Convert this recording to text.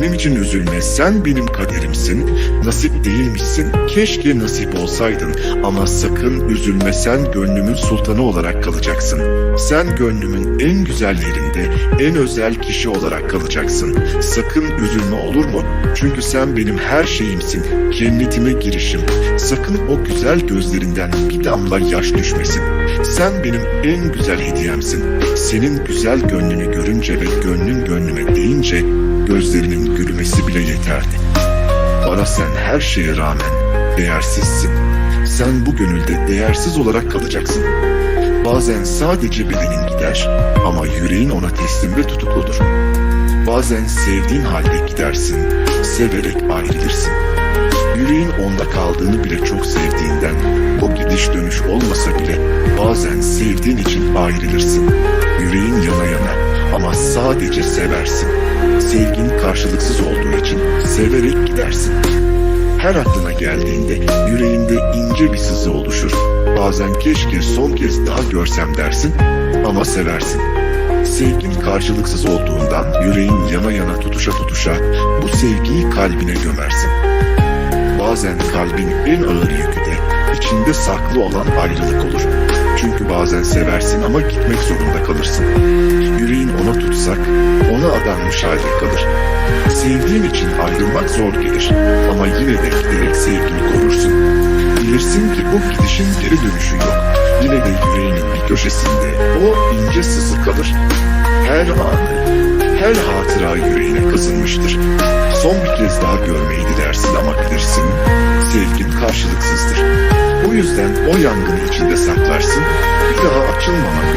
Benim için üzülme, sen benim kaderimsin. Nasip değilmişsin, keşke nasip olsaydın. Ama sakın üzülme, sen gönlümün sultanı olarak kalacaksın. Sen gönlümün en güzel yerinde, en özel kişi olarak kalacaksın. Sakın üzülme olur mu? Çünkü sen benim her şeyimsin, cennetime girişim. Sakın o güzel gözlerinden bir damla yaş düşmesin. Sen benim en güzel hediyemsin. Senin güzel gönlünü görünce ve gönlün gönlüme değince gözlerinin gülmesi bile yeterdi. Bana sen her şeye rağmen değersizsin. Sen bu gönülde değersiz olarak kalacaksın. Bazen sadece bedenin gider ama yüreğin ona teslim ve tutukludur. Bazen sevdiğin halde gidersin, severek ayrılırsın. Yüreğin onda kaldığını bile çok sevdiğinden o gidiş dönüş olmasa bile bazen sevdiğin için ayrılırsın. Yüreğin yana yana ama sadece seversin. Sevgin karşılıksız olduğu için severek gidersin. Her aklına geldiğinde yüreğinde ince bir sızı oluşur. Bazen keşke son kez daha görsem dersin ama seversin. Sevgin karşılıksız olduğundan yüreğin yana yana tutuşa tutuşa bu sevgiyi kalbine gömersin. Bazen kalbin en ağır yükü de içinde saklı olan ayrılık olur. Çünkü bazen seversin ama gitmek zorunda kalırsın. Yüreğin ona adanmış halde kalır. Sevdiğin için ayrılmak zor gelir ama yine de giderek sevgini korursun. Bilirsin ki bu gidişin geri dönüşü yok. Yine de yüreğinin bir köşesinde o ince sızı kalır. Her anı, her hatıra yüreğine kazınmıştır. Son bir kez daha görmeyi dilersin ama bilirsin, sevgin karşılıksızdır. Bu yüzden o yangını içinde saklarsın, bir daha açılmamak